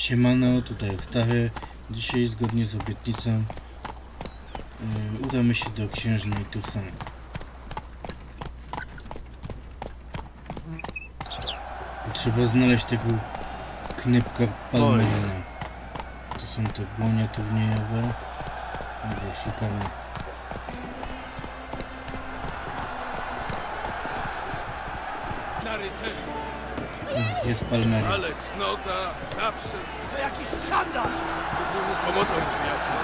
Siemano, tutaj Stachy. Dzisiaj zgodnie z obietnicą yy, udamy się do księżnej Toussaint. I Trzeba znaleźć tego knypka Palmerina. To są te błonia turniejowe. Szukamy. Jest Palmerin. ale cnota zawsze To jakiś handlarz! z pomocą przyjaciół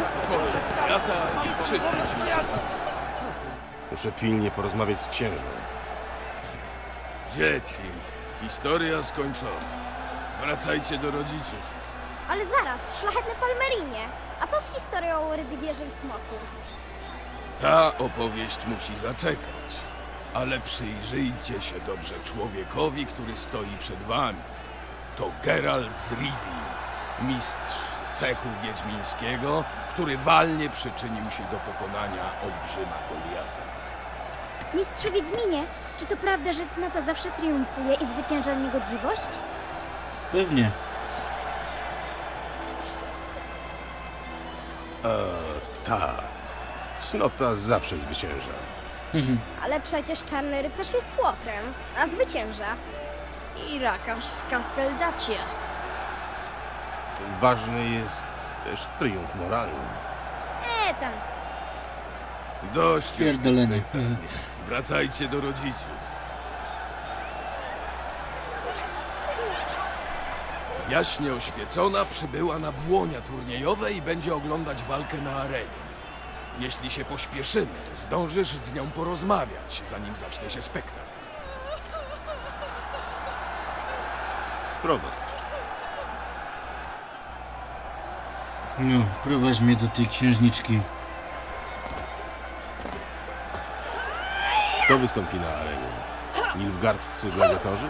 na pokorze świata i przyjaciół. Muszę pilnie porozmawiać z księżną. Dzieci, historia skończona. Wracajcie do rodziców. Ale zaraz, szlachetny Palmerinie. A co z historią o Rydywierze i Smoku? Ta opowieść musi zaczekać. Ale przyjrzyjcie się dobrze człowiekowi, który stoi przed wami. To Geralt z Rivii, mistrz cechu wiedźmińskiego, który walnie przyczynił się do pokonania olbrzyma Goliata. Mistrzu Wiedźminie, czy to prawda, że cnota zawsze triumfuje i zwycięża niegodziwość? Pewnie. Tak. Cnota zawsze zwycięża. Ale przecież czarny rycerz jest łotrem, a zwycięża. I rakarz z Casteldacia. Ważny jest też triumf moralny. E, tam. Dość już tych Pierdolenie. pytań. Wracajcie do rodziców. Jaśnie oświecona przybyła na błonia turniejowe i będzie oglądać walkę na arenie. Jeśli się pośpieszymy, zdążysz z nią porozmawiać, zanim zacznie się spektakl. Prowadź. No, prowadź mnie do tej księżniczki. Kto wystąpi na arenie? Nilfgaardcy gladiatorzy?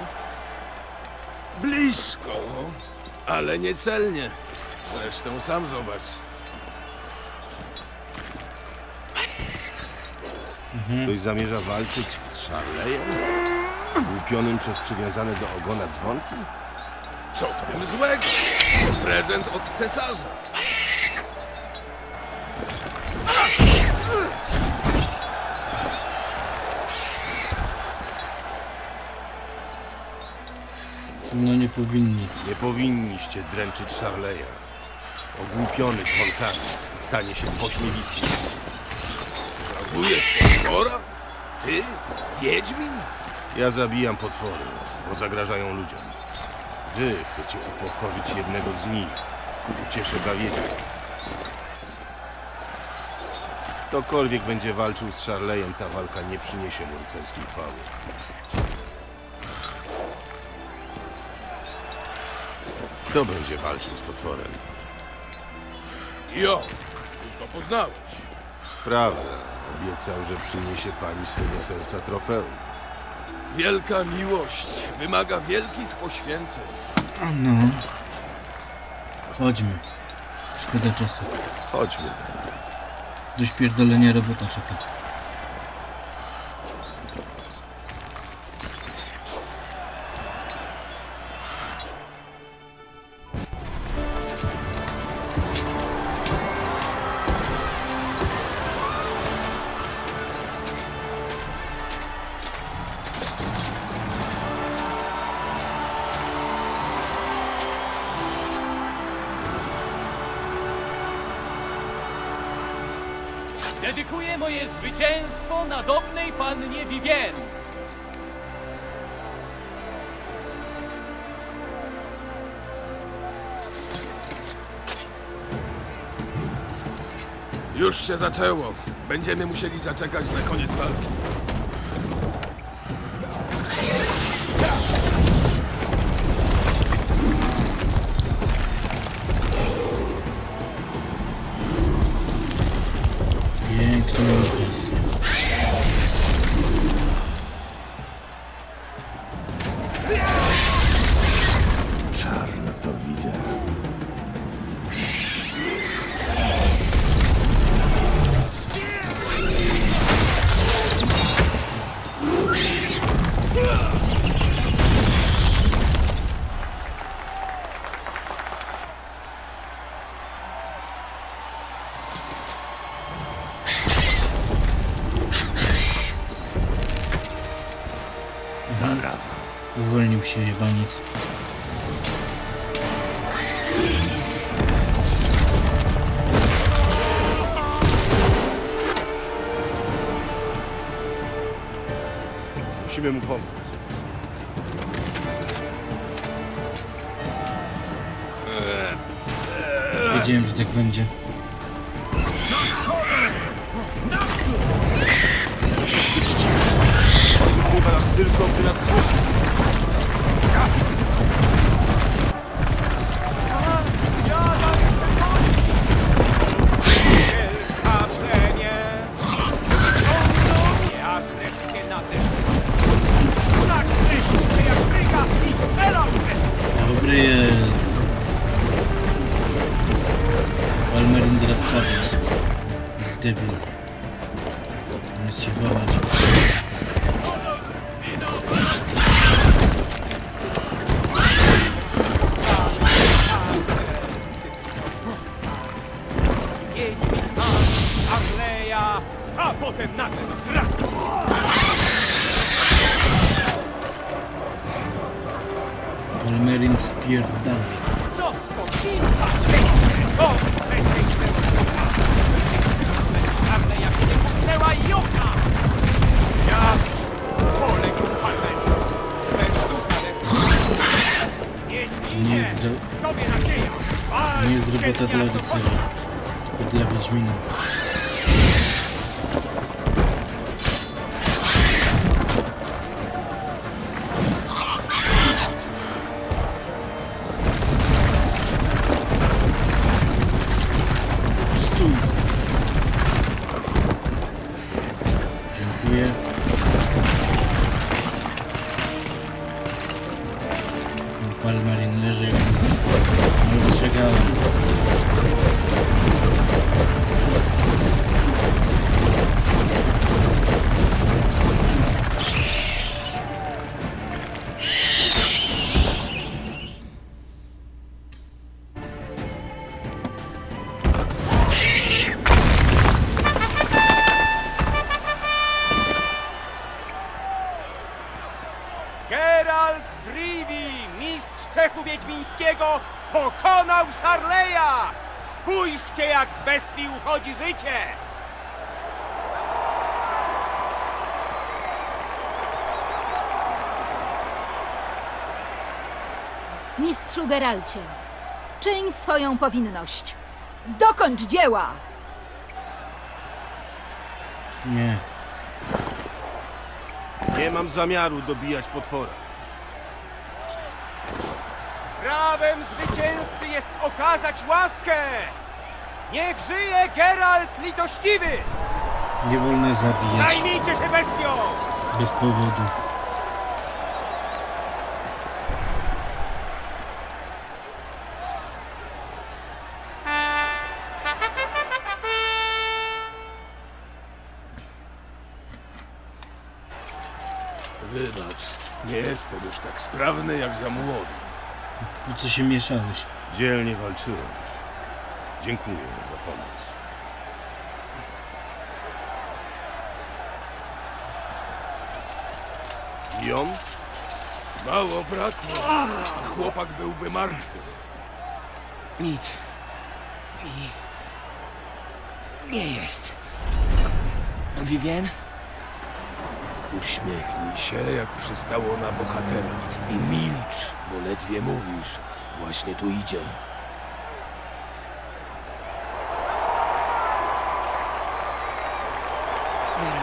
Blisko, ale niecelnie. Zresztą sam zobacz. Ktoś zamierza walczyć z Szarlejem? Głupionym przez przywiązane do ogona dzwonki? Co w tym złego? Prezent od cesarza. No nie powinni. Nie powinniście dręczyć Szarleja. Ogłupiony dzwonkami stanie się pośmiewiskiem. Żałujesz potwora? Ty? Wiedźmin? Ja zabijam potwory, bo zagrażają ludziom. Wy chcecie upokorzyć jednego z nich. Ucieszę Gawiedę. Ktokolwiek będzie walczył z Szarlejem, ta walka nie przyniesie mu rycerskiej chwały. Kto będzie walczył z potworem? Jo, już go poznałeś. Prawda. Obiecał, że przyniesie pani swego serca trofeum. Wielka miłość wymaga wielkich poświęceń. No. Chodźmy. Szkoda czasu. Chodźmy. Do śpierdolenia robota czeka. Zaczęło. Będziemy musieli zaczekać na koniec walki. Musimy mu pomóc. Wiedziałem, że tak będzie. Ukrywa nas tylko, gdy nas słyszy. Debil. Zamiast się chować. Uchodzi życie! Mistrzu Geralcie, czyń swoją powinność. Dokończ dzieła! Nie. Nie mam zamiaru dobijać potwora. Prawem zwycięzcy jest okazać łaskę! Niech żyje Geralt litościwy! Nie wolno zabijać Zajmijcie się bestią! bez powodu. Wybacz, nie jestem już tak sprawny jak za młody. Po co się mieszałeś? Dzielnie walczyłeś. Dziękuję za pomoc. Jon? Mało brakło. Chłopak byłby martwy. Nic. Mi... Nie jest. Vivien? Uśmiechnij się, jak przystało na bohatera. I milcz, bo ledwie mówisz. Właśnie tu idzie.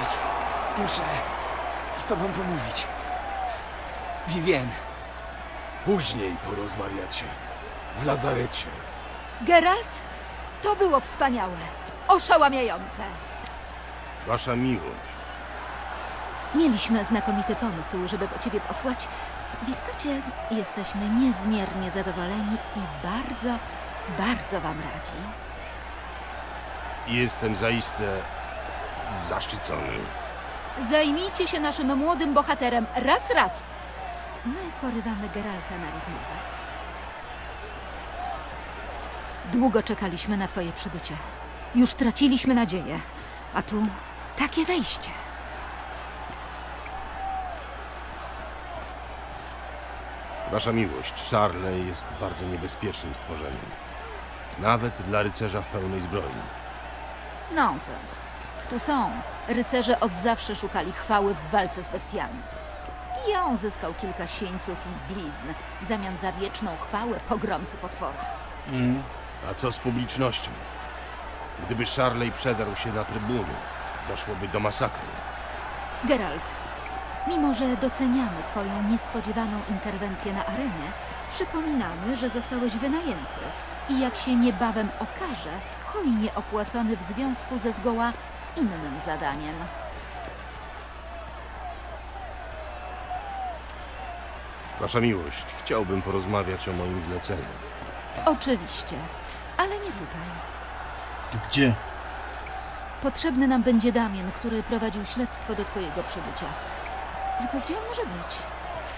Geralt, muszę z tobą pomówić. Vivien, Później porozmawiacie. W lazarecie. Geralt, to było wspaniałe. Oszałamiające. Wasza miłość. Mieliśmy znakomity pomysł, żeby po ciebie posłać. W istocie jesteśmy niezmiernie zadowoleni i bardzo, bardzo wam radzi. Jestem zaiste zaszczycony. Zajmijcie się naszym młodym bohaterem raz, raz. My porywamy Geralta na rozmowę. Długo czekaliśmy na twoje przybycie. Już traciliśmy nadzieję. A tu takie wejście. Wasza miłość, Charley jest bardzo niebezpiecznym stworzeniem. Nawet dla rycerza w pełnej zbroi. Nonsens. W tu są. Rycerze od zawsze szukali chwały w walce z bestiami. I ją zyskał kilka sieńców i blizn w zamian za wieczną chwałę pogromcy potwora. Mm. A co z publicznością? Gdyby Charley przedarł się na trybuny, doszłoby do masakry. Geralt, mimo że doceniamy Twoją niespodziewaną interwencję na arenie, przypominamy, że zostałeś wynajęty i jak się niebawem okaże, hojnie opłacony w związku ze zgoła innym zadaniem. Wasza miłość, chciałbym porozmawiać o moim zleceniu. Oczywiście, ale nie tutaj. Gdzie? Potrzebny nam będzie Damien, który prowadził śledztwo do Twojego przybycia. Tylko gdzie on może być?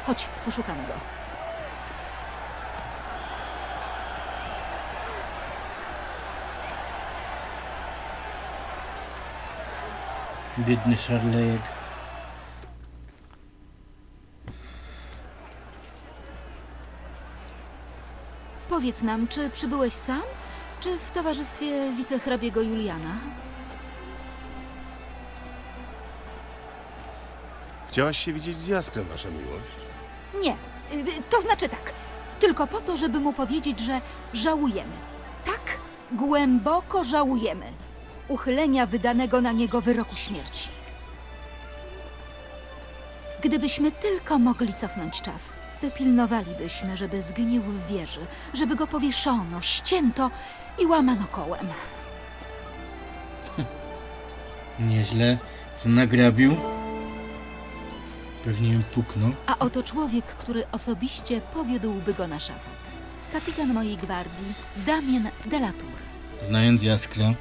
Chodź, poszukamy go. Biedny szarlejek. Powiedz nam, czy przybyłeś sam, czy w towarzystwie wicehrabiego Juliana? Chciałaś się widzieć z Jaskrem, wasza miłość? Nie, y, to znaczy tak. Tylko po to, żeby mu powiedzieć, że żałujemy. Tak, głęboko żałujemy uchylenia wydanego na niego wyroku śmierci. Gdybyśmy tylko mogli cofnąć czas, dopilnowalibyśmy, żeby zgnił w wieży, żeby go powieszono, ścięto i łamano kołem. Nieźle się nagrabił. Pewnie ją puknął. A oto człowiek, który osobiście powiódłby go na szafot. Kapitan mojej gwardii, Damien Delatour. Znając Jaskra,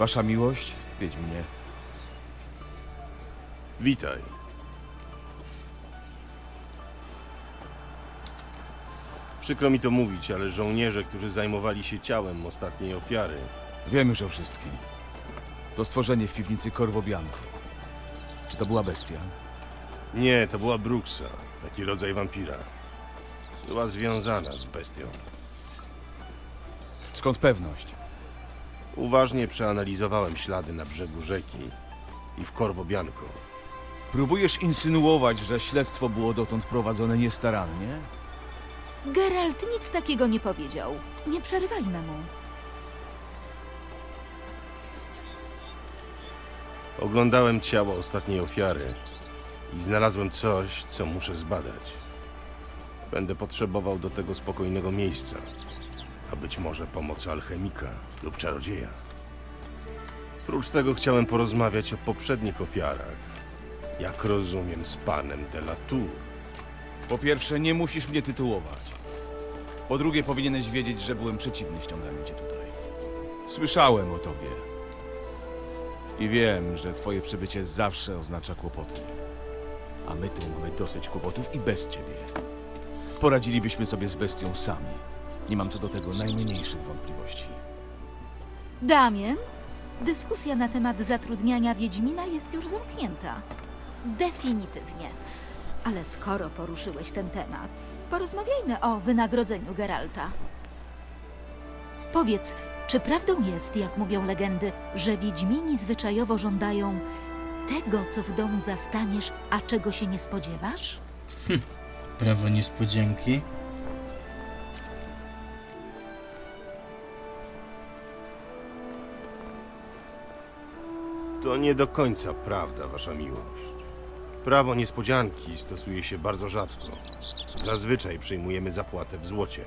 Wasza miłość, Wiedźminie. Witaj. Przykro mi to mówić, ale żołnierze, którzy zajmowali się ciałem ostatniej ofiary, Wiem już o wszystkim. To stworzenie w piwnicy Corvo Bianco. Czy to była bestia? Nie, to była Bruxa, taki rodzaj wampira. Była związana z bestią. Skąd pewność? Uważnie przeanalizowałem ślady na brzegu rzeki i w Corvo Bianco. Próbujesz insynuować, że śledztwo było dotąd prowadzone niestarannie? Geralt nic takiego nie powiedział. Nie przerywajmy mu. Oglądałem ciało ostatniej ofiary i znalazłem coś, co muszę zbadać. Będę potrzebował do tego spokojnego miejsca, a być może pomocy alchemika lub czarodzieja. Prócz tego chciałem porozmawiać o poprzednich ofiarach, jak rozumiem z panem de la Tour. Po pierwsze, nie musisz mnie tytułować. Po drugie, powinieneś wiedzieć, że byłem przeciwny ściąganiu cię tutaj. Słyszałem o tobie. I wiem, że twoje przybycie zawsze oznacza kłopoty. A my tu mamy dosyć kłopotów i bez ciebie. Poradzilibyśmy sobie z bestią sami. Nie mam co do tego najmniejszych wątpliwości. Damien, dyskusja na temat zatrudniania Wiedźmina jest już zamknięta. Definitywnie. Ale skoro poruszyłeś ten temat, porozmawiajmy o wynagrodzeniu Geralta. Powiedz, czy prawdą jest, jak mówią legendy, że Wiedźmini zwyczajowo żądają tego, co w domu zastaniesz, a czego się nie spodziewasz? prawo niespodzianki. To nie do końca prawda, wasza miłość. Prawo niespodzianki stosuje się bardzo rzadko. Zazwyczaj przyjmujemy zapłatę w złocie.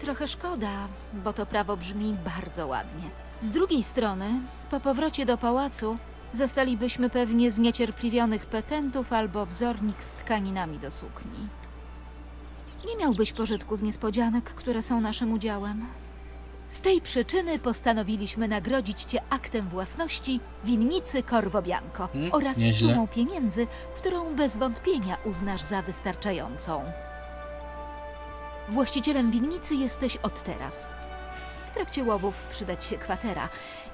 Trochę szkoda, bo to prawo brzmi bardzo ładnie. Z drugiej strony, po powrocie do pałacu zastalibyśmy pewnie zniecierpliwionych petentów albo wzornik z tkaninami do sukni. Nie miałbyś pożytku z niespodzianek, które są naszym udziałem. Z tej przyczyny postanowiliśmy nagrodzić cię aktem własności winnicy Corvo Bianco Mm, oraz nieźle. sumą pieniędzy, którą bez wątpienia uznasz za wystarczającą. Właścicielem winnicy jesteś od teraz. W trakcie łowów przydać się kwatera,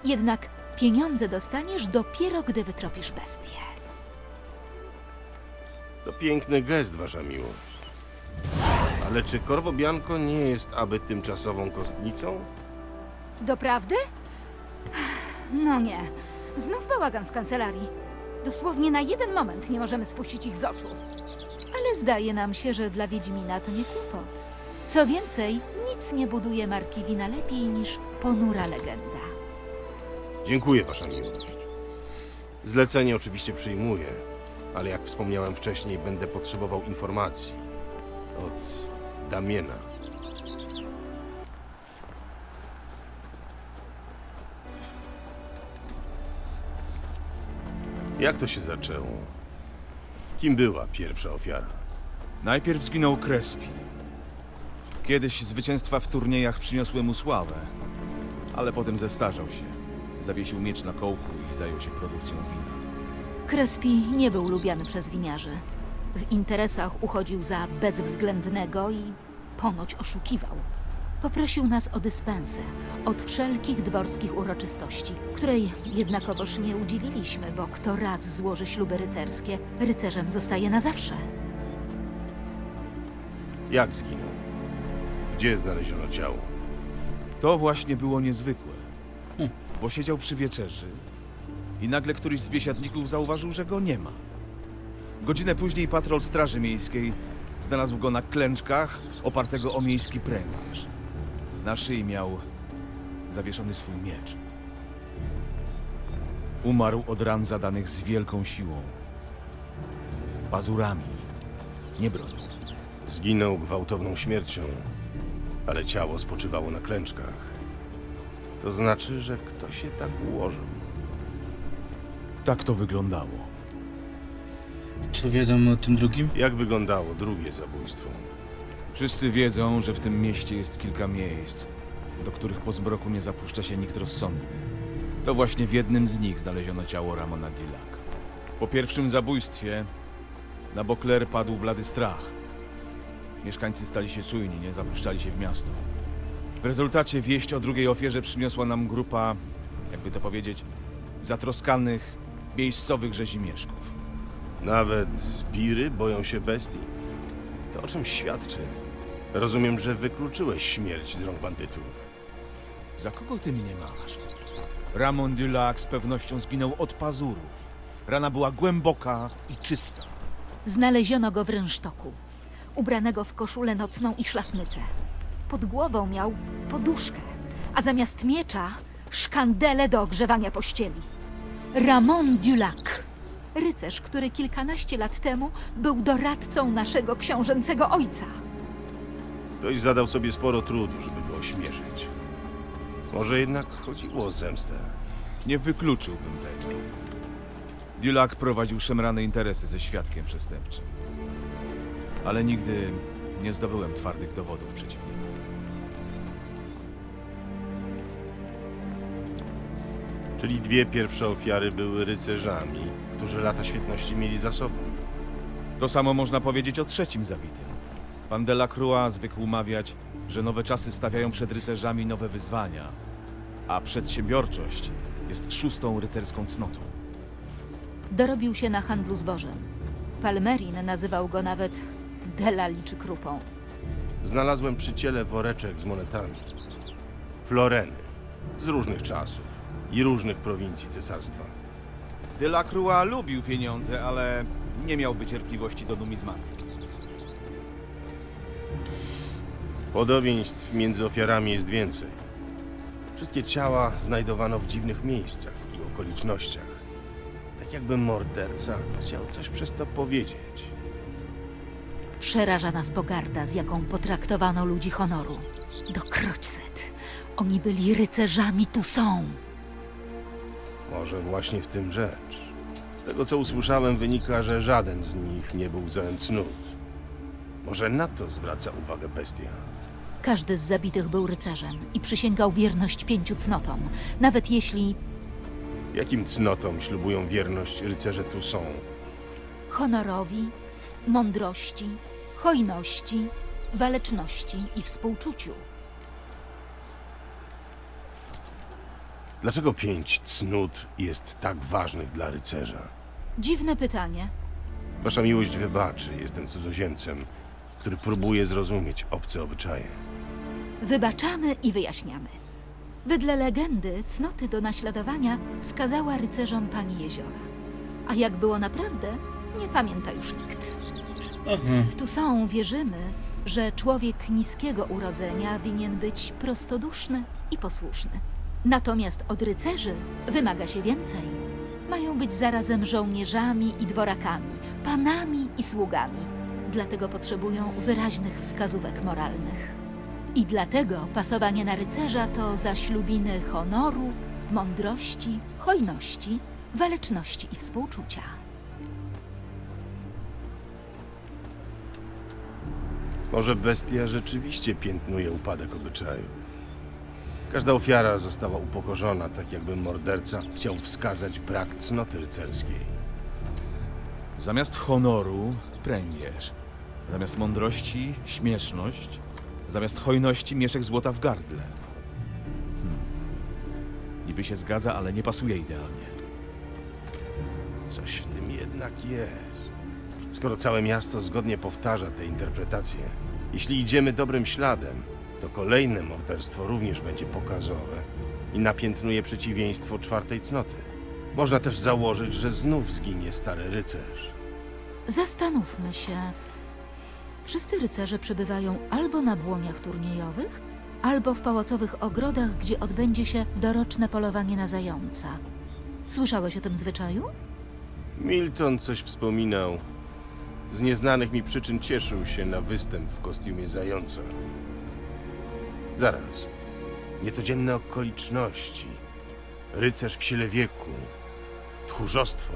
jednak pieniądze dostaniesz dopiero, gdy wytropisz bestię. To piękny gest, wasza miłość. Ale czy Corvo Bianco nie jest aby tymczasową kostnicą? Doprawdy? No nie. Znów bałagan w kancelarii. Dosłownie na jeden moment nie możemy spuścić ich z oczu. Ale zdaje nam się, że dla Wiedźmina to nie kłopot. Co więcej, nic nie buduje marki wina lepiej niż ponura legenda. Dziękuję, Wasza miłość. Zlecenie oczywiście przyjmuję, ale jak wspomniałem wcześniej, będę potrzebował informacji od Damiena. Jak to się zaczęło? Kim była pierwsza ofiara? Najpierw zginął Crespi. Kiedyś zwycięstwa w turniejach przyniosły mu sławę, ale potem zestarzał się. Zawiesił miecz na kołku i zajął się produkcją wina. Crespi nie był lubiany przez winiarzy. W interesach uchodził za bezwzględnego i ponoć oszukiwał. Poprosił nas o dyspensę od wszelkich dworskich uroczystości, której jednakowoż nie udzieliliśmy, bo kto raz złoży śluby rycerskie, rycerzem zostaje na zawsze. Jak zginął? Gdzie znaleziono ciało? To właśnie było niezwykłe, Hm. bo siedział przy wieczerzy i nagle któryś z biesiadników zauważył, że go nie ma. Godzinę później patrol Straży Miejskiej znalazł go na klęczkach, opartego o miejski pręgierz. Na szyi miał zawieszony swój miecz. Umarł od ran zadanych z wielką siłą. Pazurami, nie bronią. Zginął gwałtowną śmiercią, ale ciało spoczywało na klęczkach. To znaczy, że ktoś się tak ułożył. Tak to wyglądało. Co wiadomo o tym drugim? Jak wyglądało drugie zabójstwo? Wszyscy wiedzą, że w tym mieście jest kilka miejsc, do których po zmroku nie zapuszcza się nikt rozsądny. To właśnie w jednym z nich znaleziono ciało Ramona Dillac. Po pierwszym zabójstwie na Bokler padł blady strach. Mieszkańcy stali się czujni, nie zapuszczali się w miasto. W rezultacie wieść o drugiej ofierze przyniosła nam grupa, jakby to powiedzieć, zatroskanych, miejscowych rzezimieszków. Nawet zbiry boją się bestii? To o czym świadczy? Rozumiem, że wykluczyłeś śmierć z rąk bandytów. Za kogo ty mnie masz? Ramon Dulac z pewnością zginął od pazurów. Rana była głęboka i czysta. Znaleziono go w rynsztoku, ubranego w koszulę nocną i szlafnycę. Pod głową miał poduszkę, a zamiast miecza szkandele do ogrzewania pościeli. Ramon Dulac, rycerz, który kilkanaście lat temu był doradcą naszego książęcego ojca. Ktoś zadał sobie sporo trudu, żeby go ośmieszyć. Może jednak chodziło o zemstę. Nie wykluczyłbym tego. Dulac prowadził szemrane interesy ze świadkiem przestępczym. Ale nigdy nie zdobyłem twardych dowodów przeciw niemu. Czyli dwie pierwsze ofiary były rycerzami, którzy lata świetności mieli za sobą. To samo można powiedzieć o trzecim zabitym. Pan Delacroix zwykł mawiać, że nowe czasy stawiają przed rycerzami nowe wyzwania, a przedsiębiorczość jest szóstą rycerską cnotą. Dorobił się na handlu zbożem. Palmerin nazywał go nawet Delali czy krupą. Znalazłem przy ciele woreczek z monetami. Floreny. Z różnych czasów i różnych prowincji cesarstwa. Delacroix lubił pieniądze, ale nie miałby cierpliwości do numizmatyki. Podobieństw między ofiarami jest więcej. Wszystkie ciała znajdowano w dziwnych miejscach i okolicznościach. Tak jakby morderca chciał coś przez to powiedzieć. Przeraża nas pogarda, z jaką potraktowano ludzi honoru. Dokroć set. Oni byli rycerzami tu są. Może właśnie w tym rzecz. Z tego co usłyszałem, wynika, że żaden z nich nie był wzorem cnót. Może na to zwraca uwagę bestia. Każdy z zabitych był rycerzem i przysięgał wierność pięciu cnotom, nawet jeśli Jakim cnotom ślubują wierność rycerze tu są? honorowi, mądrości, hojności, waleczności i współczuciu. Dlaczego pięć cnót jest tak ważnych dla rycerza? Dziwne pytanie. Wasza miłość wybaczy, jestem cudzoziemcem, który próbuje zrozumieć obce obyczaje. Wybaczamy i wyjaśniamy. Wedle legendy cnoty do naśladowania wskazała rycerzom pani jeziora. A jak było naprawdę, nie pamięta już nikt. Aha. W Toussaint wierzymy, że człowiek niskiego urodzenia winien być prostoduszny i posłuszny. Natomiast od rycerzy wymaga się więcej. Mają być zarazem żołnierzami i dworakami, panami i sługami. Dlatego potrzebują wyraźnych wskazówek moralnych. I dlatego pasowanie na rycerza to zaślubiny honoru, mądrości, hojności, waleczności i współczucia. Może bestia rzeczywiście piętnuje upadek obyczajów. Każda ofiara została upokorzona, tak jakby morderca chciał wskazać brak cnoty rycerskiej. Zamiast honoru pręgierz. Zamiast mądrości śmieszność. Zamiast hojności mieszek złota w gardle. Hmm. Niby się zgadza, ale nie pasuje idealnie. Coś w tym jednak jest. Skoro całe miasto zgodnie powtarza te interpretacje, jeśli idziemy dobrym śladem, to kolejne morderstwo również będzie pokazowe i napiętnuje przeciwieństwo czwartej cnoty. Można też założyć, że znów zginie stary rycerz. Zastanówmy się. Wszyscy rycerze przebywają albo na błoniach turniejowych, albo w pałacowych ogrodach, gdzie odbędzie się doroczne polowanie na zająca. Słyszałeś o tym zwyczaju? Milton coś wspominał. Z nieznanych mi przyczyn cieszył się na występ w kostiumie zająca. Zaraz. Niecodzienne okoliczności. Rycerz w sile wieku. Tchórzostwo.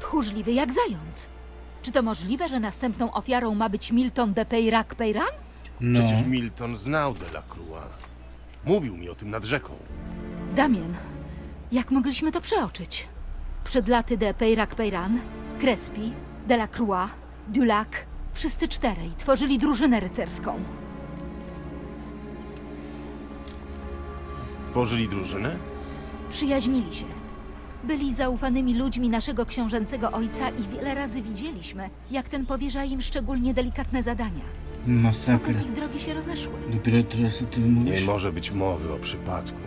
Tchórzliwy jak zając. Czy to możliwe, że następną ofiarą ma być Milton de Peyrac Peyran? No. Przecież Milton znał Delacroix. Mówił mi o tym nad rzeką. Damien, jak mogliśmy to przeoczyć? Przed laty de Peyrac Peyran, Crespi, Delacroix, Dulac, wszyscy czterej tworzyli drużynę rycerską. Tworzyli drużynę? Przyjaźnili się. Byli zaufanymi ludźmi naszego książęcego ojca i wiele razy widzieliśmy, jak ten powierza im szczególnie delikatne zadania. Masakra. Potem ich drogi się rozeszły. Dopiero teraz o tym Nie mówisz? może być mowy o przypadku.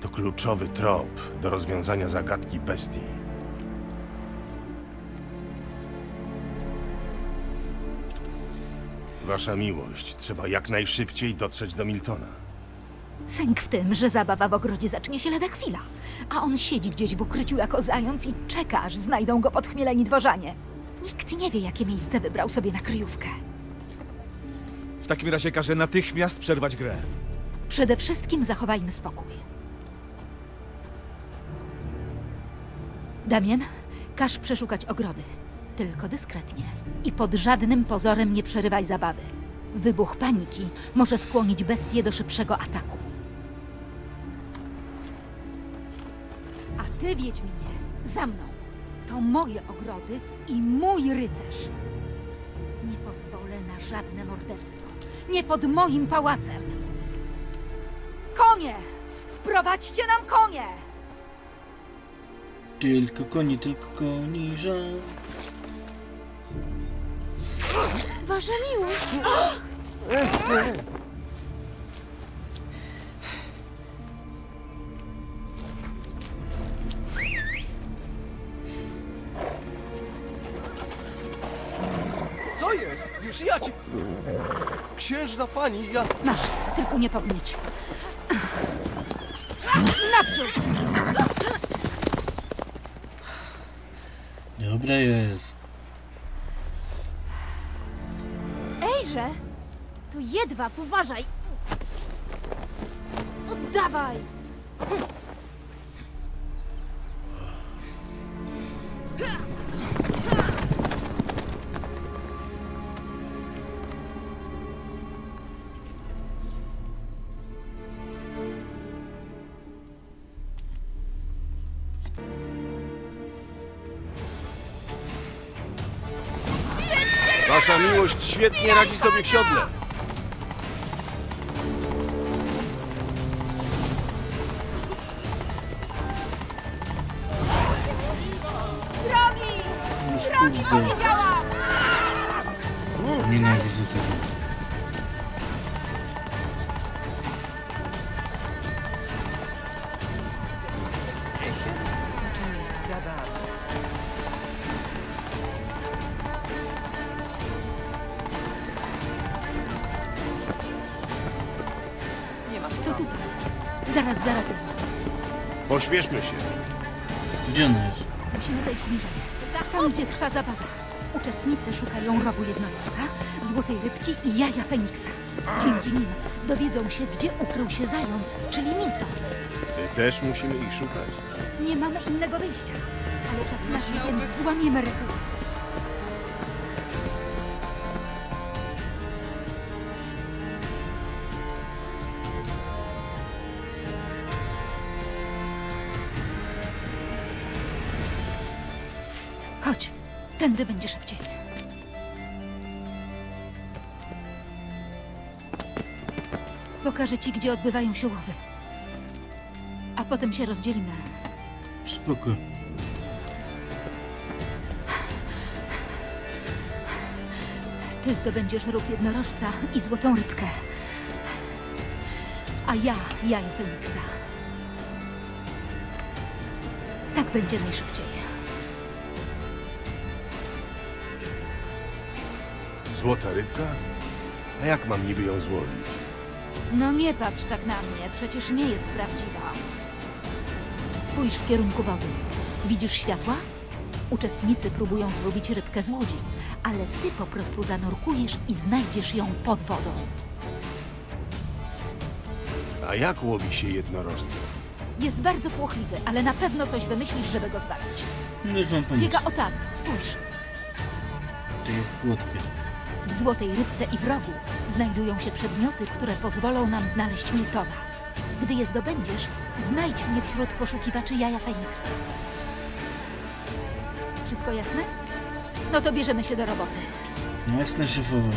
To kluczowy trop do rozwiązania zagadki bestii. Wasza miłość, trzeba jak najszybciej dotrzeć do Miltona. Sęk w tym, że zabawa w ogrodzie zacznie się lada chwila, a on siedzi gdzieś w ukryciu jako zając i czeka, aż znajdą go podchmieleni dworzanie. Nikt nie wie, jakie miejsce wybrał sobie na kryjówkę. W takim razie każę natychmiast przerwać grę. Przede wszystkim zachowajmy spokój. Damien, każ przeszukać ogrody. Tylko dyskretnie. I pod żadnym pozorem nie przerywaj zabawy. Wybuch paniki może skłonić bestię do szybszego ataku. Ty, Wiedźminie, za mną. To moje ogrody i mój rycerz. Nie pozwolę na żadne morderstwo. Nie pod moim pałacem. Konie! Sprowadźcie nam konie! Tylko koni, tylko koni, żal. Wasza miłość! Księżna pani, ja... Masz, tylko nie podnieć. Naprzód! Dobra jest. Ejże! To jedwab, uważaj! Oddawaj! Wasza świetnie radzi sobie w siodle. Pośpieszmy się. Gdzie ona jest? Musimy zejść niżej. Tam, gdzie trwa zabawa. Uczestnicy szukają rogu jednorożca, złotej rybki i jaja Feniksa. Dzięki nim dowiedzą się, gdzie ukrył się zając, czyli Milton. My też musimy ich szukać. Nie mamy innego wyjścia. Ale czas nasz, więc złamiemy reguły. Chodź, tędy będzie szybciej. Pokażę ci, gdzie odbywają się łowy. A potem się rozdzielimy. Spoko. Ty zdobędziesz róg jednorożca i złotą rybkę. A ja jajo Feniksa. Tak będzie najszybciej. Złota rybka? A jak mam niby ją złowić? No nie patrz tak na mnie, przecież nie jest prawdziwa. Spójrz w kierunku wody. Widzisz światła? Uczestnicy próbują złowić rybkę z łodzi, ale ty po prostu zanurkujesz i znajdziesz ją pod wodą. A jak łowi się jednorożce? Jest bardzo płochliwy, ale na pewno coś wymyślisz, żeby go zwalić. No już mam pomysł. Biega o tam, spójrz. Jak płotkę. W złotej rybce i w rogu znajdują się przedmioty, które pozwolą nam znaleźć Miltona. Gdy je zdobędziesz, znajdź mnie wśród poszukiwaczy jaja Feniksa. Wszystko jasne? No to bierzemy się do roboty. No jasne szefowa.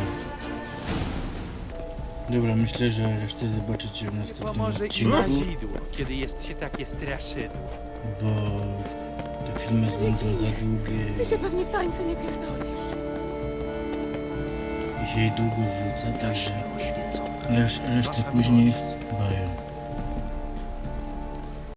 Dobra, myślę, że resztę zobaczycie w następnym Pomoże i odcinku, mazidło, kiedy jest się takie straszydło. bo te filmy będą za długie Ty się pewnie w tańcu nie pierdolisz. Jej długo wrzuca, także resz, resztę później bają.